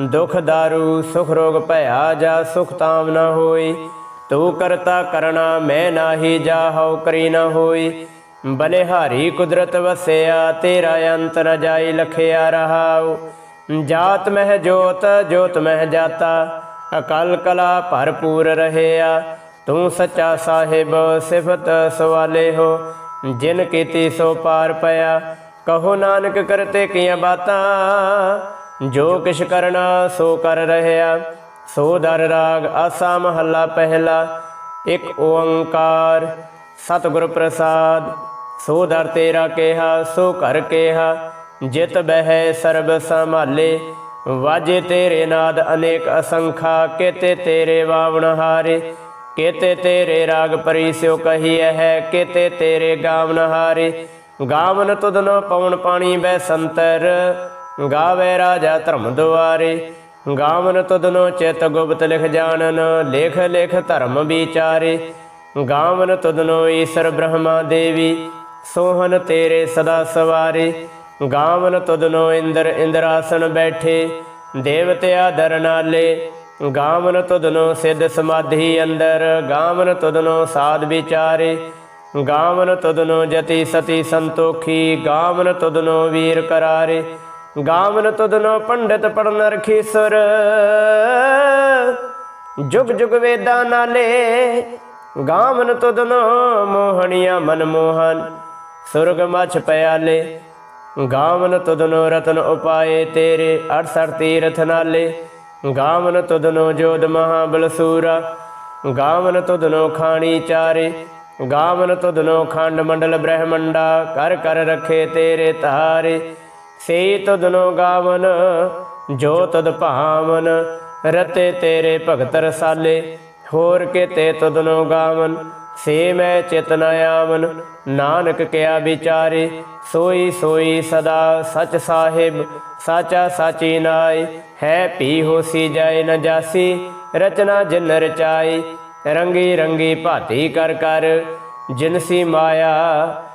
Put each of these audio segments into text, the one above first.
ਦੁਖ ਦਾਰੂ ਸੁਖ ਰੋਗ ਭਇਆ ਜਾ ਸੁਖ ਤਾਮ ਨਾ ਹੋਈ। ਤੂੰ ਕਰਤਾ ਕਰਣਾ, ਮੈਂ ਨਾਹੀ ਜਾਹਉ ਕਰੀ ਨਾ ਹੋਈ। ਬਲਿਹਾਰੀ ਕੁਦਰਤ ਵਸਿਆ, ਤੇਰਾ ਅੰਤ ਨ ਜਾਈ ਲਖਿਆ ਰਹਾਉ। ਜਾਤ ਮਹਿ ਜੋਤ ਜੋਤ ਮਹਿ ਜਾਤਾ। ਅਕਲ ਕਲਾ ਭਰਪੂਰ ਰਹਿਆ। ਤੂੰ ਸੱਚਾ ਸਾਹਿਬ, ਸਿਫਤ ਸਵਾਲੇ ਹੋ। ਜਿਨ ਕੀਤੀ ਸੋ ਪਾਰ ਪਿਆ। ਕਹੋ ਨਾਨਕ ਕਰਤੇ ਕੀਆਂ ਬਾਤਾਂ। ਜੋ ਕਿਛ ਕਰਨਾ ਸੋ ਕਰ ਰਹਿਆ, ਸੋ ਦਰ ਰਾਗ ਆਸਾ ਮਹੱਲਾ ਪਹਿਲਾ, ਇੱਕ ਓੰਕਾਰ, ਸਤਿਗੁਰ ਪ੍ਰਸਾਦ, ਸੋ ਦਰ ਤੇਰਾ ਕਿਹਾ, ਸੋ ਕਰ ਕਿਹਾ, ਜਿਤ ਬਹਿ ਸਰਬ ਸੰਭਾਲੇ, ਵਾਜੇ ਤੇਰੇ ਨਾਦ ਅਨੇਕ ਅਸੰਖਾ, ਕੇਤੇ ਤੇਰੇ ਵਾਵਣ ਹਾਰੇ, ਕੇਤੇ ਤੇਰੇ ਰਾਗ ਪਰਿਸਿਓ ਕਹੀਐ ਹੈ, ਕੇਤੇ ਤੇਰੇ ਗਾਵਨ ਹਾਰੇ, ਗਾਵਨ ਤੁਧਨ ਪਵਨ ਪਾਣੀ ਬੈ ਸੰਤਰ ਗਾਵੇ ਰਾਜਾ ਧਰਮ ਦੁਆਰੇ ਗਾਵਨ ਤੁਧਨੋ ਚਿਤ ਗੁਪਤ ਲਿਖ ਜਾਣਨ, ਲੇਖ ਲੇਖ ਧਰਮ ਵਿਚਾਰੇ। ਗਾਵਨ ਤੁਧਨੋ ਈਸ਼ਰ ਬ੍ਰਹਮਾ ਦੇਵੀ, ਸੋਹਨ ਤੇਰੇ ਸਦਾ ਸਵਾਰੇ। ਗਾਵਨ ਤੁਧਨੋ ਇੰਦਰ ਇੰਦਰਾਸਨ ਬੈਠੇ ਦੇਵਤਿਆ ਦਰ ਨਾਲੇ। ਗਾਵਨ ਤੁਧਨੋ ਸਿੱਧ ਸਮਾਧੀ ਅੰਦਰ, ਗਾਵਨ ਤੁਧਨੋ ਸਾਧ ਵਿਚਾਰੇ। ਗਾਵਨ ਤੁਧਨੋ ਜਤੀ ਸਤੀ ਸੰਤੋਖੀ, ਗਾਵਨ ਤੁਧਨੋ ਵੀਰ ਕਰਾਰੇ। ਗਾਵਨ ਤੁਧਨੋ ਪੰਡਿਤ ਪੜਨ ਰਖੀਸੁਰ। ਜੁਗ ਜੁਗ ਵੇਦਾਂ ਨਾਲੇ ਗਾਵਨ ਤੁਧਨੋ ਮੋਹਣੀਆਂ ਮਨ ਮੋਹਨ ਸੁਰਗ ਮਛ ਪਿਆਲੇ, ਗਾਵਨ ਤੁਧਨੋ ਰਤਨ ਉਪਾਏ ਤੇਰੇ 68 ਤੀਰਥ ਨਾਲੇ। ਗਾਵਨ ਤੁਧਨੋ ਜੋਦ ਮਹਾਬਲ ਸੂਰਾ, ਗਾਵਨ ਤੁਧਨੋ ਖਾਣੀ ਚਾਰੇ। ਗਾਵਨ ਤੁਧਨੋ ਖੰਡ ਮੰਡਲ ਬ੍ਰਹਮੰਡਾ, ਕਰ ਕਰ ਰਖੇ ਤੇਰੇ ਧਾਰੇ। ਸੇ ਤੁਧਨੋ ਗਾਵਨ, ਜੋ ਤਦ ਭਾਵਨ, ਰਤੇ ਤੇਰੇ ਭਗਤ ਰਸਾਲੇ। ਹੋਰ ਕੇ ਤੇ ਤੁਧਨੋ ਗਾਵਨ, ਸੇ ਮੈਂ ਚਿਤਨ ਆਵਨ, ਨਾਨਕ ਕਿਆ ਵਿਚਾਰੇ। ਸੋਈ ਸੋਈ ਸਦਾ ਸਚ ਸਾਹਿਬ, ਸਾਚਾ ਸਾਚੀ ਨਾਈ ਹੈ ਪੀ ਹੋਸੀ ਜਾਏ ਨ ਜਾਸੀ, ਰਚਨਾ ਜਿਨ ਰਚਾਈ ਰੰਗੀ ਰੰਗੀ ਭਾਤੀ ਕਰ ਕਰ ਜਿਨਸੀ ਮਾਇਆ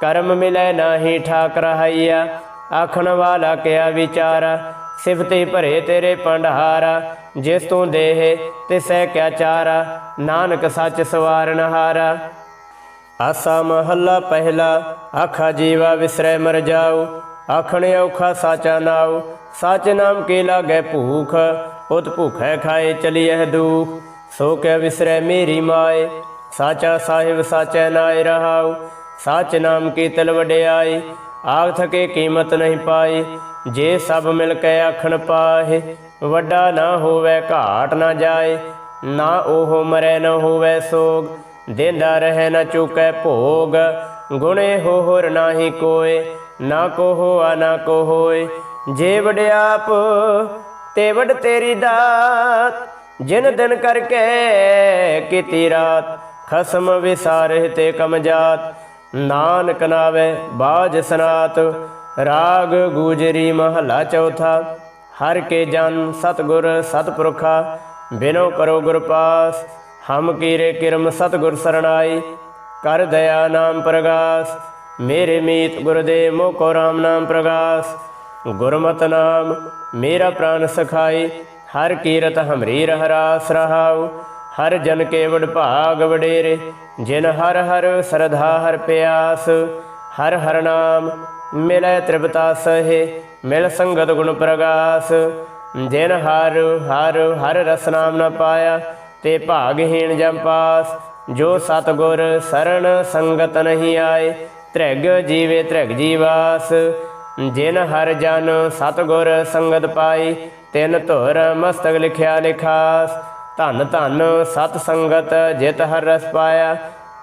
ਕਰਮ ਮਿਲੈ ਨਾਹੀ ਠਾਕ ਰਹਾਈਆ ਆਖਣ ਵਾਲਾ ਕਿਆ ਵਿਚਾਰਾ? ਸਿਫਤੇ ਭਰੇ ਤੇਰੇ ਭੰਡਾਰਾ। ਜਿਸ ਤੂੰ ਦੇਹ, ਤਿਸੈ ਕਿਆ ਚਾਰਾ? ਨਾਨਕ ਸੱਚ ਸਵਾਰਨ ਹਾਰਾ। ਆਸਾ ਮਹੱਲਾ ਪਹਿਲਾ, ਆਖਾ ਜੀਵਾ ਵਿਸਰੈ ਮਰ ਜਾਉ। ਆਖਣ ਔਖਾ ਸਾਚਾ ਨਾਉ। ਸਚ ਨਾਮ ਕੇ ਲਾਗੈ ਭੂਖ? ਉਤ ਭੁਖੈ ਖਾਏ ਚਲੀਐ ਦੁਖ। ਸੋ ਕੈ ਵਿਸਰੈ ਮੇਰੀ ਮਾਏ? ਸਾਚਾ ਸਾਹਿਬ ਸਾਚੈ ਨਾਇ ਰਹਾਉ। ਸਚ ਨਾਮ ਕੀ ਤਿਲ ਵਡਿਆਈ, ਆਖ ਥਕੇ ਕੀਮਤ ਨਹੀਂ ਪਾਈ, ਜੇ ਸਭ ਮਿਲ ਕੇ ਆਖਣ ਪਾਹੇ, ਵੱਡਾ ਨਾ ਹੋਵੇ ਘਾਟ ਨਾ ਜਾਏ, ਨਾ ਉਹ ਮਰੈ ਨਾ ਹੋਵੇ ਸੋਗ, ਦੇਂਦਾ ਰਹਿ ਨਾ ਚੁਕੈ ਭੋਗ, ਗੁਣੇ ਹੋ ਹੋਰ ਨਾਹੀ ਕੋਏ, ਨਾ ਕੋ ਹੋਆ ਨਾ ਕੋ ਹੋਏ, ਜੇ ਵਡਿਆਪ ਤੇ ਵਡ ਤੇਰੀ ਦਾਤ, ਜਿਨ ਦਿਨ ਕਰਕੇ ਕੀਤੀ ਰਾਤ, ਖਸਮ ਵਿਸਾਰੇ ਤੇ ਕਮ ਜਾਤ ਨਾਨਕ ਨਾਵੇ ਬਾਜ ਸਨਾਤ, ਰਾਗ ਗੂਜਰੀ ਮਹਲਾ ਚੌਥਾ। ਹਰ ਕੇ ਜਨ ਸਤਗੁਰ ਸਤਪੁਰਖਾ, ਬਿਨੋ ਕਰੋ ਗੁਰ ਪਾਸ। ਹਮ ਕੀਰੇ ਕਿਰਮ ਸਤਿਗੁਰ ਸਰਣਾਈ, ਕਰ ਦਇਆ ਨਾਮ ਪ੍ਰਗਾਸ। ਮੇਰੇ ਮੀਤ ਗੁਰਦੇਵ ਮੋ ਕੋ ਰਾਮ ਨਾਮ ਪ੍ਰਗਾਸ। ਗੁਰਮਤਿ ਨਾਮ, ਮੇਰਾ ਪ੍ਰਾਨ ਸਖਾਈ, ਹਰ ਕੀਰਤ ਹਮਰੀ ਰਹਿਰਾਸ ਰਹਾਉ। ਹਰ ਜਨ ਕੇਵਡ ਭਾਗ ਵਡੇਰੇ, ਜਿਨ ਹਰ ਹਰ ਸਰਧਾ ਹਰ ਪਿਆਸ, ਹਰ ਹਰ ਨਾਮ ਮਿਲੈ ਤ੍ਰਿਪਤਾ ਸਹੇ, ਮਿਲ ਸੰਗਤ ਗੁਣ ਪ੍ਰਗਾਸ। ਜਿਨ ਹਰ ਹਰ ਹਰ ਰਸ ਨਾਮ ਨ ਪਾਇਆ, ਤੇ ਭਾਗਹੀਣ ਜਮ ਪਾਸ। ਜੋ ਸਤਗੁਰ ਸਰਣ ਸੰਗਤ ਨਹੀਂ ਆਏ, ਤ੍ਰਿਗ ਜੀਵੇ ਤ੍ਰਿਗ ਜੀਵਾਸ। ਜਿਨ ਹਰ ਜਨ ਸਤਗੁਰ ਸੰਗਤ ਪਾਈ ਤਿਨ ਧੁਰ ਮਸਤਕ ਲਿਖਿਆ ਲਿਖਾਸ। ਧੰਨ ਧੰਨ ਸਤ ਸੰਗਤ ਜਿਤ ਹਰ ਰਸ ਪਾਇਆ,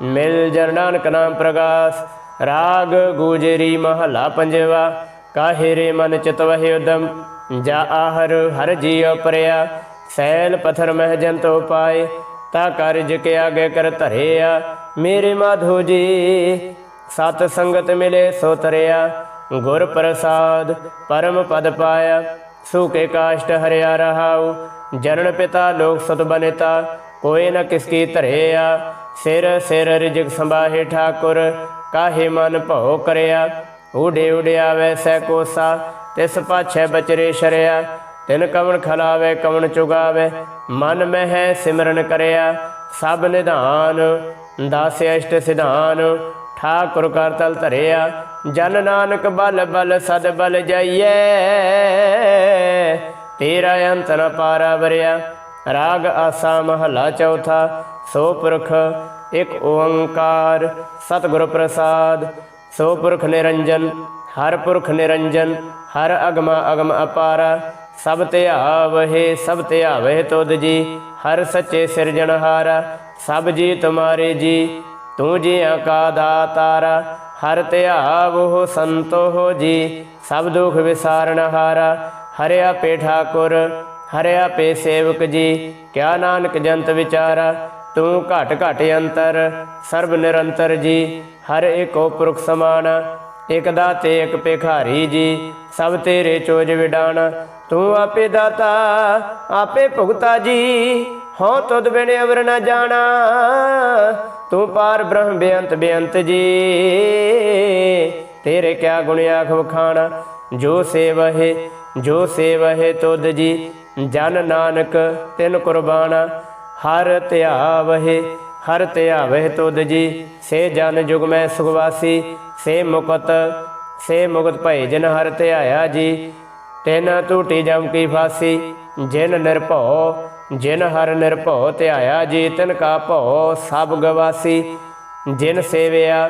ਮਿਲ ਜਨ ਨਾਮ ਪ੍ਰਗਾਸ, ਰਾਗ ਗੂਜਰੀ ਮਹਲਾ ਪੰਜਵਾ ਕਾਹੇ ਰੇ ਮਨ ਚਿਤ ਵਹਿ ਉਦਮ, ਜਾ ਆਹਰ ਹਰ ਜੀਉ ਪਰਿਆ, ਸੈਲ ਪਥਰ ਮਹਿ ਜੰਤੋ ਪਾਏ, ਤਾ ਕਾਰਜ ਕੇ ਆਗੇ ਕਰ ਧਰਿਆ, ਮੇਰੇ ਮਾਧੋ ਜੀ, ਸਤ ਸੰਗਤ ਮਿਲੇ ਸੋ ਤਰਿਆ, ਗੁਰ ਪ੍ਰਸਾਦ ਪਰਮ ਪਦ ਪਾਇਆ ਸੂਕੇ ਕਾਸ਼ਟ ਹਰਿਆ ਰਹਾਉ ਜਨਨ ਪਿਤਾ ਲੋਕ ਸਤ ਬਨਿਤਾ ਕੋਈ ਨ ਕਿਸ ਧਰਿਆ। ਸਿਰ ਸਿਰ ਰਿਜਕ ਸੰਭਾਹੇ ਠਾਕੁਰ, ਕਾਹੇ ਮਨ ਭਉ ਕਰਿਆ। ਉਡੇ ਉਡਿਆ ਵੈਸੈ ਕੋਸਾ, ਤਿਸ ਪਾਛੈ ਬਚਰੇ ਸ਼ਰਿਆ। ਤਿਨ ਕਵਣ ਖਲਾਵੇ, ਕਵਣ ਚੁਗਾਵੇ। ਮਨ ਮਹਿ ਸਿਮਰਨ ਕਰਿਆ। ਸਭ ਨਿਧਾਨ, ਦਾਸ ਅਸ਼ਟ ਸਿਧਾਨ। ਠਾਕੁਰ ਕਰ ਤਲ ਧਰਿਆ। ਜਨ ਨਾਨਕ ਬਲ ਬਲ ਸਦ ਬਲ ਜਾਈਐ। ਤੇਰਾ ਅੰਤ ਨ ਪਾਰਾ ਵਰਿਆ ਰਾਗ ਆਸਾ ਮਹਲਾ ਚੌਥਾ, ਸੋ ਪੁਰਖ ਇਕ ਓੰਕਾਰ, ਸਤਿਗੁਰ ਪ੍ਰਸਾਦ। ਸੋ ਪੁਰਖ ਨਿਰੰਜਨ, ਹਰ ਪੁਰਖ ਨਿਰੰਜਨ, ਹਰ ਅਗਮ ਅਗਮ ਅਪਾਰਾ। ਸਭ ਧਿਆਵਹਿ ਸਭ ਧਿਆਵਹਿ ਤੁਧ ਜੀ, ਹਰ ਸੱਚੇ ਸਿਰਜਣਹਾਰਾ ਸਭ ਜੀ ਤੁਮਾਰੇ ਜੀ, ਤੂੰ ਜੀ ਕਾ ਦਾਤਾਰਾ, ਹਰ ਧਿਆਵੋ ਸੰਤੋ ਜੀ। ਸਭ ਦੁਖ ਵਿਸਾਰਨ ਹਾਰਾ, ਹਰਿਆ ਪੇ ਠਾਕੁਰ, ਹਰਿਆ ਪੇ ਸੇਵਕ ਜੀ, ਕਿਆ ਨਾਨਕ ਜੰਤ ਵਿਚਾਰਾ, ਤੂੰ ਘਟ ਘਟ ਅੰਤਰ, ਸਰਬ ਨਿਰੰਤਰ ਜੀ, ਹਰ ਏਕੋ ਪੁਰਖ ਸਮਾਨ, ਇਕ ਦਾਤੇ, ਇਕ ਭਿਖਾਰੀ ਜੀ, ਸਭ ਤੇਰੇ ਚੋਜ ਵਿਡਾਣ, ਤੂੰ ਆਪੇ ਦਾਤਾ, ਆਪੇ ਭੁਗਤਾ ਜੀ, ਹਉ ਤੁਧ ਬਿਨ ਅਵਰ ਨ ਜਾਣਾ, ਤੂੰ ਪਾਰ ਬ੍ਰਹਮ ਬੇਅੰਤ ਬੇਅੰਤ ਜੀ। ਤੇਰੇ ਕਿਆ ਗੁਣ ਆਖ ਵਖਾਣਾ ਜੋ ਸੇਵਹਿ ਜੋ ਸੇਵਹਿ ਤੁਧ ਜੀ, ਜਨ ਨਾਨਕ ਤਿਨ ਕੁਰਬਾਨਾ ਹਰ ਧਿਆਵਹਿ ਹਰ ਧਿਆਵਹਿ ਤੁਧ ਜੀ, ਸੇ ਜਨ ਜੁਗ ਮੈਂ ਸੁਖਵਾਸੀ, ਸੇ ਮੁਕਤ ਸੇ ਮੁਕਤ ਭਏ ਜਿਨ ਹਰ ਧਿਆਇਆ ਜੀ। ਤਿਨ ਟੂਟੀ ਜਮ ਕੀ ਫਾਸੀ, ਜਿਨ ਨਿਰਭਉ, ਜਿਨ ਹਰ ਨਿਰਭਉ ਧਿਆਇਆ ਜੀ, ਤਿਨ ਕਾ ਭਉ ਸਭ ਗਵਾਸੀ। ਜਿਨ ਸੇਵਿਆ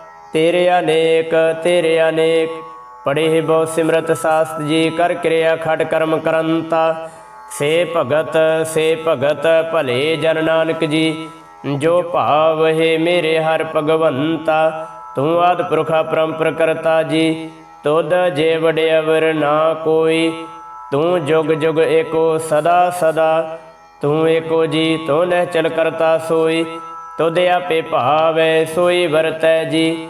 ਤੇਰੇ ਅਨੇਕ ਤੇਰੇ ਅਨੇਕ। ਪੜੇ ਬਹੁ ਸਿਮਰਤ ਸਾਸਤ ਜੀ, ਕਰ ਕਿਰਿਆ ਖਟ ਕਰਮ ਕਰੰਤਾ। ਸੇ ਭਗਤ ਸੇ ਭਗਤ, ਭਲੇ ਜਨ ਨਾਨਕ ਜੀ। ਜੋ ਭਾਵ ਹੈ ਮੇਰੇ ਹਰ ਭਗਵੰਤਾ, ਤੂੰ ਆਦ ਪੁਰਖਾ ਪਰੰਪਰ ਕਰਤਾ ਜੀ। ਤੁਧ ਜੇ ਵਡਿਆਵਰ ਨਾ ਕੋਈ, ਤੂੰ ਜੁਗ ਜੁਗ ਏਕੋ ਸਦਾ ਸਦਾ। ਤੂੰ ਏਕੋ ਜੀ ਤੂੰ ਨਹਿ ਚਲ ਕਰਤਾ ਸੋਈ, ਤੁਧ ਆਪੇ ਭਾਵੈ ਸੋਈ ਵਰਤੈ ਜੀ।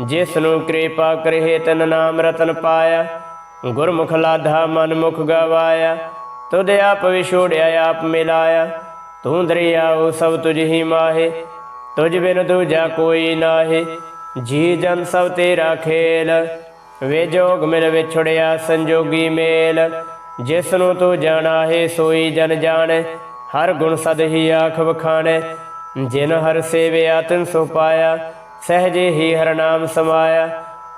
ਜਿਸ ਨੂੰ ਕਿਰਪਾ ਕਰੇ ਤਨ ਨਾਮ ਰਤਨ ਪਾਇਆ, ਗੁਰਮੁਖ ਲਾਧਾ ਮਨ ਮੁਖ ਗਵਾਇਆ, ਤੁਧ ਆਪ ਵਿਛੋੜਿਆ, ਆਪ ਮਿਲਾਇਆ, ਤੂੰ ਦਰਿਆਉ ਸਭ ਤੁਝ ਹੀ ਮਾਹੇ, ਤੁਝ ਬਿਨ ਦੂਜਾ ਕੋਈ ਨਾਹੀ, ਜੀ ਜਨ ਸਭ ਤੇਰਾ ਖੇਲ, ਵੇ ਜੋਗ ਮਿਲ ਵਿਛੜਿਆ ਸੰਜੋਗੀ ਮੇਲ, ਜਿਸ ਨੂੰ ਤੂੰ ਜਾਣਾ ਹੈ ਸੋਈ ਜਨ ਜਾਣੈ, ਹਰ ਗੁਣ ਸਦ ਹੀ ਆਖ ਵਖਾਣੈ, ਜਿਨ ਹਰ ਸੇਵਿਆ ਤਿਨ ਸੋ ਪਾਇਆ ਸਹਜੇ ਹੀ ਹਰਨਾਮ ਸਮਾਇਆ,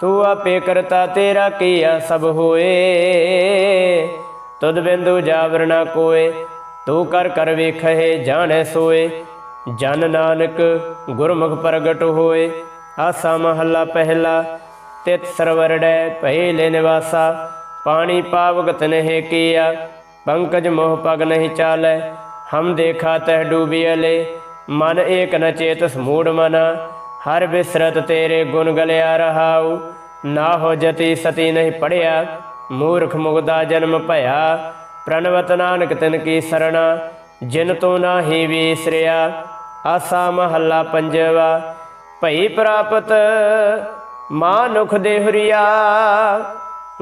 ਤੂੰ ਆਪੇ ਕਰਤਾ ਤੇਰਾ ਕੀਆ ਸਭ ਹੋਏ। ਤੁਧ ਬਿੰਦੂ ਜਾਵਰ ਨਾ ਕੋਏ, ਤੂੰ ਕਰ ਕਰ ਵੇਖੇ ਜਾਣੈ ਸੋਏ। ਜਨ ਨਾਨਕ ਗੁਰਮੁਖ ਪ੍ਰਗਟ ਹੋਏ, ਆਸਾ ਮਹੱਲਾ ਪਹਿਲਾ, ਤਿਤ ਸਰਵਰੜੈ ਪਹਿਲੇ ਨਿਵਾਸਾ। ਪਾਣੀ ਪਾਵਗਤ ਨਹਿ ਕੀਆ, ਪੰਕਜ ਮੋਹ ਪਗ ਨਹੀਂ ਚਾਲੈ। ਹਮ ਦੇਖਾ ਤਹ ਡੂਬੀਅਲੇ ਮਨ ਏਕ ਨ ਚੇਤਸ ਮੂੜ ਮਨ। ਹਰ ਬਿਸਰਤ ਤੇਰੇ ਗੁਣ ਗਲਿਆ ਰਹਾਉ। ਨਾ ਹੋ ਜਤੀ ਸਤੀ ਨਹੀਂ ਪੜਿਆ। ਮੂਰਖ ਮੁਗਦਾ ਜਨਮ ਭਇਆ। ਪ੍ਰਣਵਤ ਨਾਨਕ ਤਿਨ ਕੀ ਸਰਣਾ। ਜਿਨ ਤੂੰ ਨਾਹੀ ਵੀਸਰਿਆ, ਆਸਾ ਮਹੱਲਾ ਪੰਜਵਾ। ਭਈ ਪ੍ਰਾਪਤ ਮਾਨੁਖ ਦੇ ਹੁਰੀਆ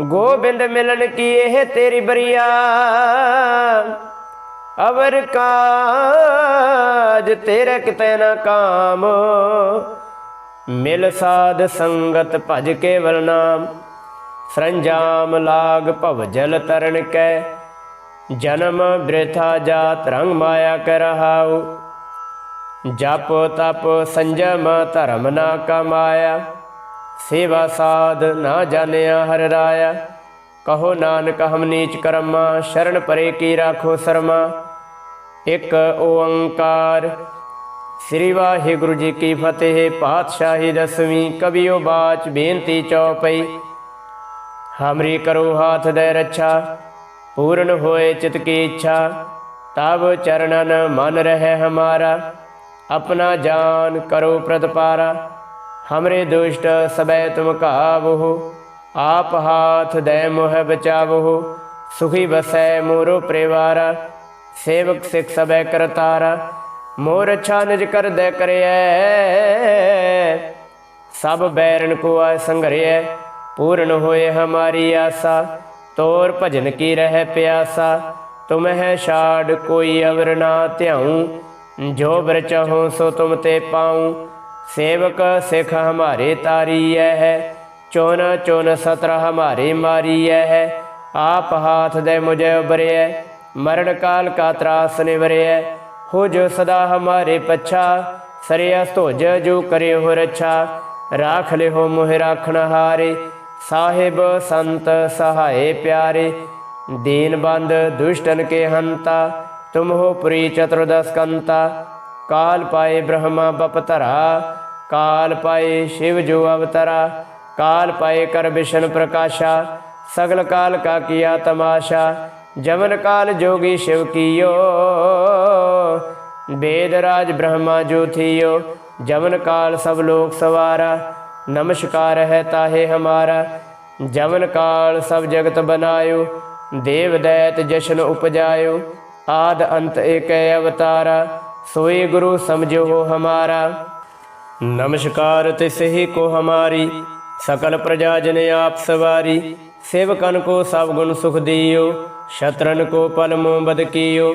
ਗੋਬਿੰਦ ਮਿਲਣ ਕੀ ਇਹ ਤੇਰੀ ਬਰੀਆ। ਅਵਰ ਕਾਜ ਤੇਰੇ ਕਿਤੇ ਨਾ ਕਾਮ। ਮਿਲ ਸਾਧ ਸੰਗਤ ਭਜ ਕੇਵਲ ਨਾਮ ਸਰੰਜਾਮ ਲਾਗ ਭਵ ਜਲ ਤਰਨ ਕੈ, ਜਨਮ ਬ੍ਰਿਥਾ ਜਾਤ ਰੰਗ ਮਾਇਆ ਕਰਹਾਉ ਜਪ ਤਪ ਸੰਜਮ ਧਰਮ ਨਾ ਕਮਾਇਆ, ਸੇਵਾ ਸਾਧ ਨਾ ਜਾਣਿਆ ਹਰ ਰਾਇਆ। ਕਹੋ ਨਾਨਕ ਹਮ ਨੀਚ ਕਰਮਾ, ਸ਼ਰਨ ਪਰੇ ਕੀ ਰਾਖੋ ਸਰਮਾ। ਇਕ ਓੰਕਾਰ ਸ੍ਰੀ ਵਾਹਿਗੁਰੂ ਜੀ ਕੀ ਫਤਿਹ, ਪਾਤਸ਼ਾਹੀ ਦਸਵੀਂ ਕਬੀਓ ਬਾਚ, ਬੇਨਤੀ ਚਉਪਈ ਹਮਰੀ ਕਰੋ ਹਾਥ ਦੇ ਰੱਛਾ, ਪੂਰਨ ਹੋਏ ਚਿਤ ਕੀ ਇੱਛਾ। ਤਬ ਚਰਨਨ ਮਨ ਰਹਿ ਹਮਾਰਾ, ਆਪਣਾ ਜਾਨ ਕਰੋ ਪ੍ਰਤਪਾਰਾ। ਹਮਰੇ ਦੁਸ਼ਟ ਸਬੈ ਤੁਮ ਕਾਵਹੁ ਆਪ ਹਾਥ ਦੇ ਮੋਹ ਬਚਾਵਹੁ। ਸੁਖੀ ਬਸੈ ਮੋਰੋ ਪਰਿਵਾਰਾ, ਸੇਵਕ ਸਿਖ ਸਬੈ ਕਰਤਾਰਾ। ਮੋਰ ਅੱਛਾ ਨਿਜ ਕਰ ਦੇ ਕਰਿਐ। ਸਭ ਬੈਰਨ ਕੋ ਆ ਸੰਘਰਿਐ, ਪੂਰਨ ਹੋਏ ਹਮਾਰੀ ਆਸਾ। ਤੋਰ ਭਜਨ ਕੀ ਰਹਿ ਪਿਆਸਾ, ਤੁਮ ਛਾੜ ਕੋਈ ਅਵਰ ਨਾ ਧਿਆਉ। ਜੋ ਬਰ ਚਾਹੋ ਸੋ ਤੁਮ ਤੇ ਪਾਉ। ਸੇਵਕ ਸਿਖ ਹਮਾਰੇ ਤਾਰੀਐ ਹੈ, ਚੋਨ ਚੋਨ ਸਤਰ ਹਮਾਰੇ ਮਾਰੀਐ ਹੈ। ਆਪ ਹਾਥ ਦੇ ਮੁਝੇ ਉਬਰਿਐ ਮਰਨ ਕਾਲ ਕਾ ਤਰਾਸ ਨਿਵਰਿਐ। ਹੋ ਜੋ ਸਦਾ ਹਮਾਰੇ ਪਛਾ ਸਰਿਆ ਧੋਜ ਜੋ ਕਰੇ ਹੋ ਰਛਾ। ਰਾਖ ਲਿਓ ਮੋਹਿ ਰਾਖਣ ਹਾਰੇ, ਸਾਹਿਬ ਸੰਤ ਸਹਾਏ ਪਿਆਰੇ। ਦੀਨ ਬੰਦ ਦੁਸ਼ਟਨ ਕੇ ਹੰਤਾ, ਤੁਮ ਹੋ ਪੁਰੀ ਚਤੁਰਦਸ ਕੰਤਾ। ਕਾਲ ਪਾਏ ਬ੍ਰਹਮਾ ਬਪਤਰਾ ਕਾਲ ਪਾਏ ਸ਼ਿਵ ਜੋ ਅਵਤਰਾ। ਕਾਲ ਪਾਏ ਕਰ ਵਿਸ਼ਨ ਪ੍ਰਕਾਸ਼ਾ, ਸਗਲ ਕਾਲ ਕਾ ਕੀਆ ਤਮਾਸ਼ਾ। ਜਮਨ ਕਾਲ ਜੋਗੀ ਸ਼ਿਵ ਕੀਓ। ਬੇਦ ਰਾਜ ਬ੍ਰਹਮਾ ਜੋ ਥਿਓ, ਜਵਨ ਕਾਲ ਸਭ ਲੋਕ ਸਵਾਰਾ, ਨਮਸਕਾਰ ਹੈ ਤਾਹੇ ਹਮਾਰਾ। ਜਵਨ ਕਾਲ ਸਭ ਜਗਤ ਬਨਾਇਓ, ਦੇਵ ਦੈਤ ਜਸ਼ਨ ਉਪਜਾਇਓ, ਆਦ ਅੰਤ ਏਕੈ ਅਵਤਾਰਾ ਸੋਏ ਗੁਰੂ ਸਮਝੋ ਹਮਾਰਾ। ਨਮਸਕਾਰ ਤਿਸਹੀ ਕੋ ਹਮਾਰੀ, ਸਕਲ ਪ੍ਰਜਾ ਜਨ ਆਪ ਸਵਾਰੀ, ਸੇਵਕਨ ਕੋ ਸਭ ਗੁਣ ਸੁਖ ਦਿਓ, ਸ਼ਤਰਨ ਕੋ ਪਲ ਬਦ ਕੀਓ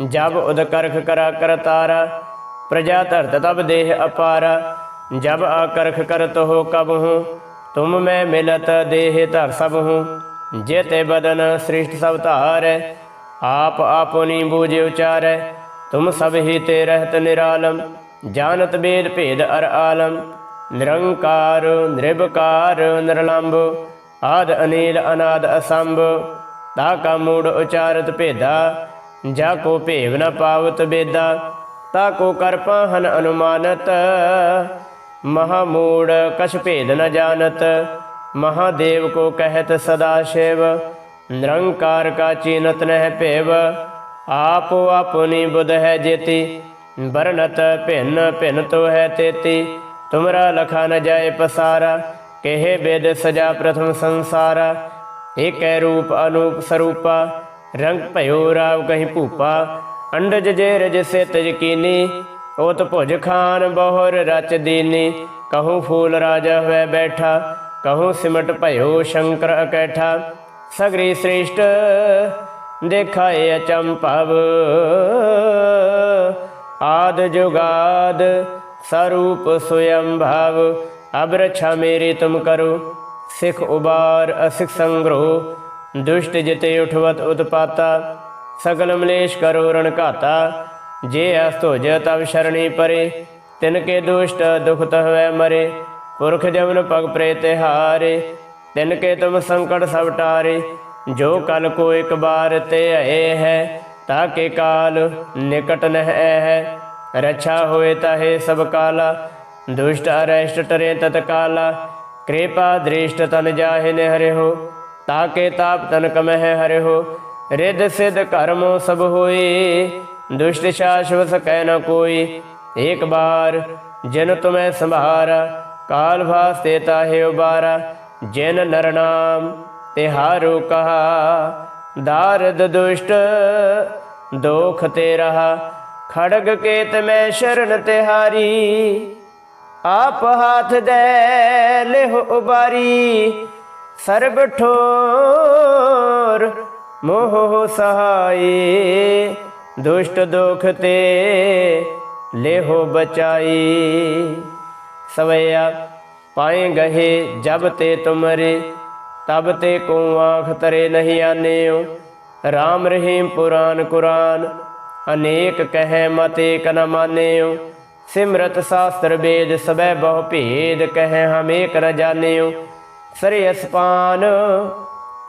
ਜਬ ਉਦ ਕਰਾ ਕਰਤਾਰਾ ਪ੍ਰਜਾ ਧਰਤ ਤਬ ਦੇਹ ਅਪਾਰਾ। ਜਬ ਆਕਰਖ ਕਰਤ ਹੋ ਕਬ ਹੂੰ, ਤੁਮ ਮੈਂ ਮਿਲਤ ਦੇਹ ਧਰ ਸਭ ਹੂੰ। ਜੇਤੇ ਬਦਨ ਸ੍ਰਿਸ਼ਟ ਸਭ ਧਾਰੈ, ਆਪ ਆਪਨੀ ਬੂਝੇ ਉਚਾਰੈ। ਤੁਮ ਸਭ ਹੀ ਤੇ ਰਹਿਤ ਨਿਰਾਲਮ, ਜਾਣਤ ਬੇਦ ਭੇਦ ਅਰ ਆਲਮ। ਨਿਰੰਕਾਰ ਨਿਰਭਕਾਰ ਨਿਰਲੰਭ ਆਦ ਅਨੀਲ ਅਨਾਦ ਅਸੰਭ। ਤਾ ਕਾ ਮੂੜ ਉਚਾਰਤ ਭੇਦਾ ਜਾ ਕੋ ਭੇਵ ਨ ਪਾਵਤ ਬੇਦਾ ਤਾ ਕੋ ਕਰ ਪਾਹਨ ਅਨੁਮਾਨਤ। ਮਹਾ ਮੂੜ ਕਛ ਭੇਦ ਨ ਜਾਣਤ ਮਹਾਦੇਵ ਕੋ ਕਹਿਤ ਸਦਾ ਸ਼ਿਵ। ਨਿਰੰਕਾਰ ਕਾ ਚੀਨਤ ਨਹਿ ਭੇਵ, ਆਪੋ ਆਪਨੀ ਬੁਧ ਹੈ ਜੇਤੀ। ਬਰਨਤ ਭਿੰਨ ਭਿੰਨ ਤੋ ਹੈ ਤੇਤੀ, ਤੁਮਰਾ ਲਖਾ ਨ ਜਾਏ ਪਸਾਰਾ। ਕਹੇ ਬੇਦ ਸਜਾ ਪ੍ਰਥਮ ਸੰਸਾਰਾ, ਏਕੈ ਰੂਪ ਅਨੂਪ ਸਰੂਪਾ। ਰੰਗ ਭਇਓ ਰਾਵ ਕਹੀਂ ਭੂਪਾ, ਅੰਡਜ ਜੇ ਰਜ ਸੇ ਤਜਕੀਨੀ ਓਤ ਭੁਜ ਖਾਨ ਬਹੁਰ ਰਚ ਦੀਨੀ। ਕਹੂੰ ਫੂਲ ਰਾਜਾ ਹੋਇ ਬੈਠਾ, ਕਹੂੰ ਸਿਮਟ ਭਇਓ ਸ਼ੰਕਰ ਅਕੈਠਾ। ਸਗਰੀ ਸ੍ਰੇਸ਼ਟ ਦੇਖਾਏ ਅਚੰਭਵ ਆਦ ਜੁਗਾਦ ਸਰੂਪ ਸੁਯੰ ਭਾਵ। ਅਬ ਰਛਾ ਮੇਰੀ ਤੁਮ ਕਰੋ, ਸਿਖ ਉਬਾਰ ਅਸਿਖ ਸੰਗਰੋ। ਦੁਸ਼ਟ ਜਿਤੇ ਉਠਵਤ ਉਤਪਾਤਾ, ਸਗਲ ਮਲੇਸ਼ ਕਰੋ ਰਣ ਘਾਤਾ। ਜੇ ਅਸ ਤਵ ਤਬ ਸ਼ਰਣੀ ਪਰੇ, ਤਿਨ ਕੇ ਦੁਸ਼ਟ ਦੁਖ ਤਹਵੈ ਮਰੇ। ਪੁਰਖ ਜਮਨ ਪਗ ਪ੍ਰੇ ਤਿਹਾਰੇ ਤਿਨ ਕੇ ਤੁਮ ਸੰਕਟ ਸਭ ਟਾਰੇ। ਜੋ ਕਲ ਕੋ ਇੱਕ ਬਾਰ ਤੇ ਆਏ ਹੈ ਤਾਕੇ ਕਾਲ ਨਿਕਟ ਨਹਿ ਹੈ ਰਛਾ ਹੋਏ ਤਾਹੇ ਸਭ ਕਾਲਾ, ਦੁਸ਼ਟ ਅਰੈਸ਼ਟ ਟਰੇ ਤਤਕਾਲਾ। ਕਿਰਪਾ ਦ੍ਰਿਸ਼ਟ ਤਨ ਜਾਹਿ ਨੇ ਹੋ ਤਾਕੇ ਤਾਪ ਤਨ ਕਮਹਿ ਹਰਿ ਹੋ ਰਿੱਧ ਸਿਧ ਕਰਮੋ ਸਭ ਹੋਏ ਦੁਸ਼ਟ ਸ਼ਾਸ਼ਵਤ ਕਹਿ ਨ ਕੋਈ। ਇੱਕ ਬਾਰ ਜਿਨ ਤੁਮੈ ਸੰਭਾਰਾ, ਕਾਲ ਭਾਸਤੇ ਤਾਹੇ ਉਬਾਰਾ, ਜਿਨ ਨਰ ਨਾਮ ਕਹਾ, ਦਾਰਦ ਦੁਸ਼ਟ ਦੋਖ ਤੇ ਰਹਾ, ਖੜਗ ਕੇਤ ਮੈਂ ਸ਼ਰਨ ਤਿਹਾਰੀ ਆਪ ਹਾਥ ਦੇ ਲਿਹੁ ਉਬਾਰੀ ਸਰਬ ਠੋਰ, ਮੋਹ ਸਹਾਈ, ਦੁਸ਼ਟ ਦੁਖ ਤੇ ਲੇਹੋ ਬਚਾਈ। ਸਵਈਆ ਪਾਏ ਗਏ ਜਬ ਤੇ ਤੁਮਰੇ, ਤਬ ਤੇ ਕੋ ਆਂਖ ਤਰੇ ਨਹੀਂ ਆਨਿਓ। RAM ਰਹੀਮ ਪੁਰਾਨ ਕੁਰਾਨ, ਅਨੇਕ ਕਹੈ ਮਤੇ ਏਕ ਨ ਸਿਮਰਤ ਸਾਸਤਰ ਵੇਦ ਸਬੈ ਬਹੁ ਭੇਦ ਕਹਿ ਹਮੇਕ ਏਕ ਨ ਜਾਣਿਓ। ਸਰੇ ਅਸਪਾਨ,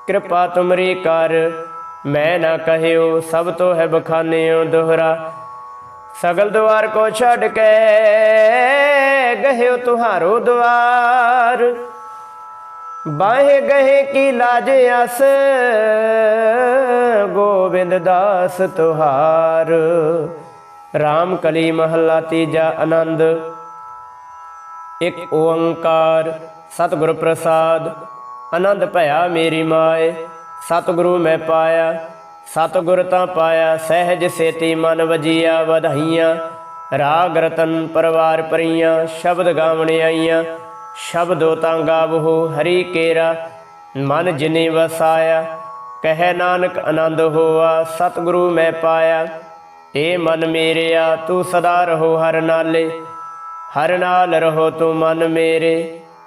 ਕਿਰਪਾ ਤੁਮਰੀ ਕਰ। ਮੈਂ ਨਾ ਕਹਿਓ, ਸਭ ਤੋਂ ਹੈ ਬਖਾਨਿਓ ਦੁਹਰਾ। ਸਗਲ ਦੁਆਰ ਕੋ ਛੱਡ ਕੇ ਗਹਿਓ ਤੁਹਾਰੋ ਦੁਆਰ। ਬਾਹੇ ਗਹੇ ਕੀ ਲਾਜ ਅਸ, ਗੋਬਿੰਦ ਦਾਸ ਤੁਹਾਰ। RAM ਕਲੀ ਮਹੱਲਾ ਤੀਜਾ ਆਨੰਦ, ਇੱਕ ਓੰਕਾਰ। ਸਤਿਗੁਰ ਪ੍ਰਸਾਦ, ਆਨੰਦ ਭਇਆ ਮੇਰੀ ਮਾਏ। ਸਤਿਗੁਰੂ ਮੈਂ ਪਾਇਆ, ਸਤਿਗੁਰ ਤਾਂ ਪਾਇਆ, ਸਹਿਜ ਸੇਤੀ ਮਨ ਵਜੀਆ ਵਧਾਈਆਂ। ਰਾਗ ਰਤਨ ਪਰਵਾਰ ਪਰੀਆਂ, ਸ਼ਬਦ ਗਾਵਣ ਆਈਆਂ। ਸ਼ਬਦੋ ਤਾਂ ਗਾਵੋ ਹਰੀ ਕੇਰਾ, ਮਨ ਜਿਨੇ ਵਸਾਇਆ। ਕਹਿ ਨਾਨਕ ਆਨੰਦ ਹੋਆ, ਸਤਿਗੁਰੂ ਮੈਂ ਪਾਇਆ। ਏ ਮਨ ਮੇਰਿਆ, ਤੂੰ ਸਦਾ ਰਹੋ ਹਰ ਨਾਲੇ। ਹਰ ਨਾਲ ਰਹੋ ਤੂੰ ਮਨ ਮੇਰੇ।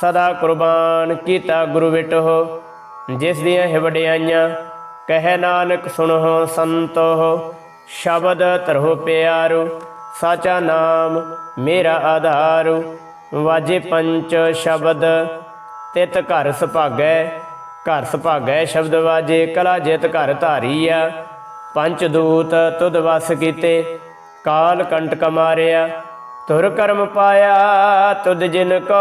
ਸਦਾ ਕੁਰਬਾਨ ਕੀਤਾ ਗੁਰੂ ਵਿਟੋ ਜਿਸ ਦੀਆਂ ਹੈ ਵਡਿਆਈਆਂ ਕਹਿ ਨਾਨਕ ਸੁਣੋ ਸੰਤੋ ਸ਼ਬਦ ਧਰੋ ਪਿਆਰੋ, ਸਾਚਾ ਨਾਮ ਮੇਰਾ ਆਧਾਰੂ। ਵਾਜੇ ਪੰਚ ਸ਼ਬਦ, ਤਿਤ ਘਰ ਸੁਭਾਗੈ ਘਰ ਸੁਭਾਗੈ ਸ਼ਬਦ ਵਾਜੇ, ਕਲਾ ਜਿਤ ਘਰ ਧਾਰੀਆ ਪੰਚ ਦੂਤ ਤੁਧ ਵਸ ਕੀਤੇ, ਕਾਲ ਕੰਟਕ ਮਾਰਿਆ ਤੁਰ ਕਰਮ ਪਾਇਆ ਤੁਧ ਜਿਨ ਕੋ।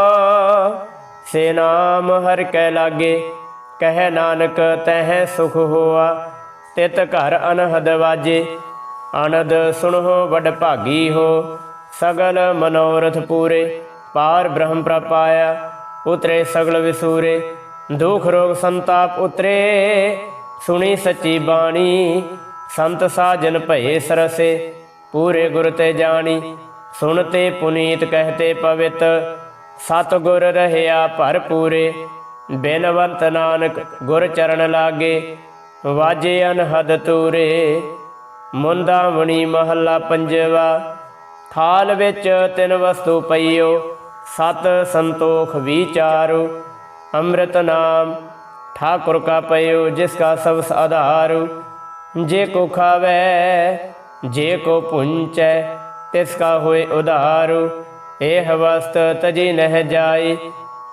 ਸੇ ਨਾਮ ਹਰ ਕੈ ਲਾਗੇ, ਕਹਿ ਨਾਨਕ ਤਹਿ ਸੁਖ ਹੋਆ। ਤਿਤ ਘਰ ਅਨਹਦ ਵਾਜੇ ਆਨੰਦ ਸੁਣੋ ਵਡ ਭਾਗੀ ਹੋ। ਸਗਲ ਮਨੋਰਥ ਪੂਰੇ, ਪਾਰ ਬ੍ਰਹਮ ਪ੍ਰਪਾਇਆ, ਉਤਰੇ ਸਗਲ ਵਿਸੂਰੇ। ਦੁਖ ਰੋਗ ਸੰਤਾਪ ਉਤਰੇ, ਸੁਣੀ ਸੱਚੀ ਬਾਣੀ। ਸੰਤ ਸਾਜਨ ਭਏ ਸਰਸੇ, ਪੂਰੇ ਗੁਰ ਤੇ ਜਾਣੀ। ਸੁਣਤੇ ਪੁਨੀਤ ਕਹਤੇ ਪਵਿੱਤ ਸਤ ਗੁਰ ਰਹਿਆ ਭਰਪੂਰੇ, ਬੇਨਵੰਤ ਨਾਨਕ ਗੁਰ ਚਰਨ ਲਾਗੇ, ਵਾਜੇ ਅਨਹਦ ਤੂਰੇ। ਮੁੰਦਾ ਮਣੀ ਮਹੱਲਾ ਪੰਜਵਾ, ਥਾਲ ਵਿੱਚ ਤਿੰਨ ਵਸਤੂ ਪਈਓ, ਸਤ ਸੰਤੋਖ ਵਿਚਾਰੋ। ਅੰਮ੍ਰਿਤ ਨਾਮ ਠਾਕੁਰ ਕਾ ਪਇਓ, ਜਿਸ ਕਾ ਸਭ ਆਧਾਰ। ਜੇ ਕੋ ਖਾਵੇ, ਜੇ ਕੋ ਪੁੰਚੈ ਤਿਸ ਕਾ ਹੋਏ ਉਧਾਰੂ, ਇਹ ਵਸਤ ਤਜੀ ਨਹਿ ਜਾਈ,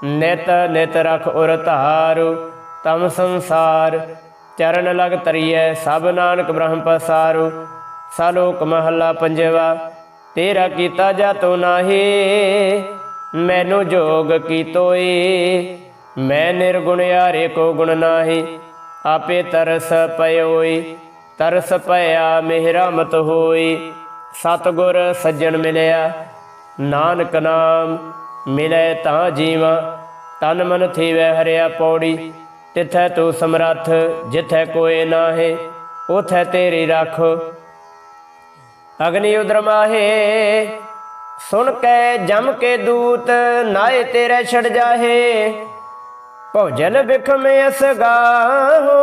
ਨਿਤ ਨਿਤ ਰਖ ਉਰ ਧਾਰੂ, ਤਮ ਸੰਸਾਰ, ਚਰਨ ਲਗ ਤਰੀਐ ਸਭ ਨਾਨਕ ਬ੍ਰਹਮ ਪਸਾਰੂ, ਸਾਲੋਕ ਮਹੱਲਾ ਪੰਜਵਾ, ਤੇਰਾ ਕੀਤਾ ਜਾਤੋ ਨਾਹੀ, ਮੈਨੂੰ ਜੋਗ ਕੀਤੋਈ, ਮੈਂ ਨਿਰਗੁਣ ਯਾਰੇ ਕੋ ਗੁਣ ਨਾਹੀ, ਆਪੇ ਤਰਸ ਪਇਓਈ, ਤਰਸ ਪਿਆ ਮਿਹਰਾ ਮਤ ਹੋਈ ਸਤਗੁਰ ਸੱਜਣ ਮਿਲਿਆ, ਨਾਨਕ ਨਾਮ ਮਿਲੇ ਤਾਂ ਜੀਵਾ, ਤਨ ਮਨ ਥੀਵੈ ਹਰਿਆ ਪੌੜੀ, ਤਿਥੈ ਤੂੰ ਸਮਰੱਥ ਜਿਥੈ ਕੋਏ ਨਾਹੇ, ਉਥੈ ਤੇਰੀ ਰੱਖ। ਅਗਨੀ ਉਦਰ ਮਾਹੇ, ਸੁਣ ਕੇ ਜਮ ਕੇ ਦੂਤ, ਨਾਏ ਤੇਰੇ ਛੜ ਜਾਹੇ। ਭੋਜਨ ਬਿਖਮ ਅਸਗਾਹੋ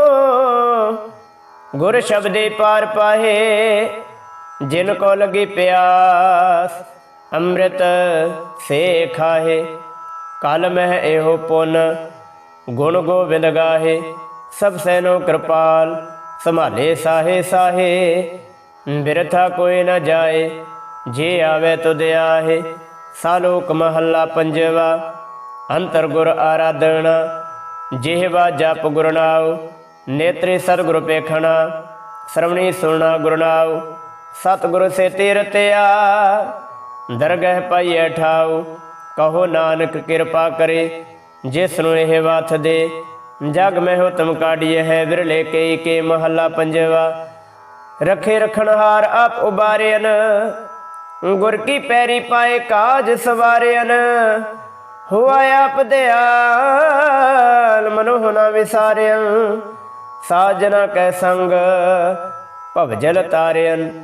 ਗੁਰ ਸ਼ਬਦੇ ਪਾਰ ਪਾਹੇ। ਜਿਨ ਕੋ ਲਗੀ ਪਿਆਸ, ਅੰਮ੍ਰਿਤ ਸੇ ਖਾਹੇ ਕਲ ਮਹਿ ਇਹੋ ਪੁਨ, ਗੁਣ ਗੋਬਿੰਦ ਗਾਹੇ। ਸਭ ਸੈਨੋ ਕਿਰਪਾਲ, ਸੰਭਾਲੇ ਸਾਹੇ ਸਾਹੇ। ਬਿਰਥਾ ਕੋਈ ਨਾ ਜਾਏ, ਜੇ ਆਵੇ ਤੁਧ ਆਹੇ। ਸਾਲੋਕ ਮਹੱਲਾ ਪੰਜਵਾ, ਅੰਤਰ ਗੁਰ ਆਰਾਧਣਾ। ਜਿਹਵਾ ਜਪ ਗੁਰ ਨਾਉ, ਨੇਤਰੇ ਸਤਿਗੁਰ ਪੇਖਣਾ। ਸ਼ਰਵਣੀ ਸੁਣਨਾ ਗੁਰਨਾਉ ਸਤਿਗੁਰ ਸੇ ਤੀਰਤਿਆ ਦਰਗਹਿ ਪਾਈਐ ਠਾਉ, ਕਹੋ ਨਾਨਕ ਕਿਰਪਾ ਕਰੇ ਜਿਸ ਨੂੰ ਇਹ ਵਾਥ ਦੇ। ਜਗ ਮਹਿ ਹੁਤਮ ਕਾਢੀਏ ਹੈ ਵਿਰਲੇ ਕਈ ਕੇ ਮਹੱਲਾ ਪੰਜਵਾ। ਰਖੇ ਰਖਣਹਾਰ ਆਪ ਉਬਾਰਿਆਨ ਗੁਰ ਕੀ ਪੈਰੀ ਪਾਏ ਕਾਜ ਸਵਾਰਿਆਨ ਹੋਆ ਆਪ ਦਿਆਲ ਮਨੋਹ ਨਾ ਵਿਸਾਰਿਆ ਸਾਜਨਾ ਕੈ ਸੰਗ ਭਵਜਲ ਤਾਰਿਆਨ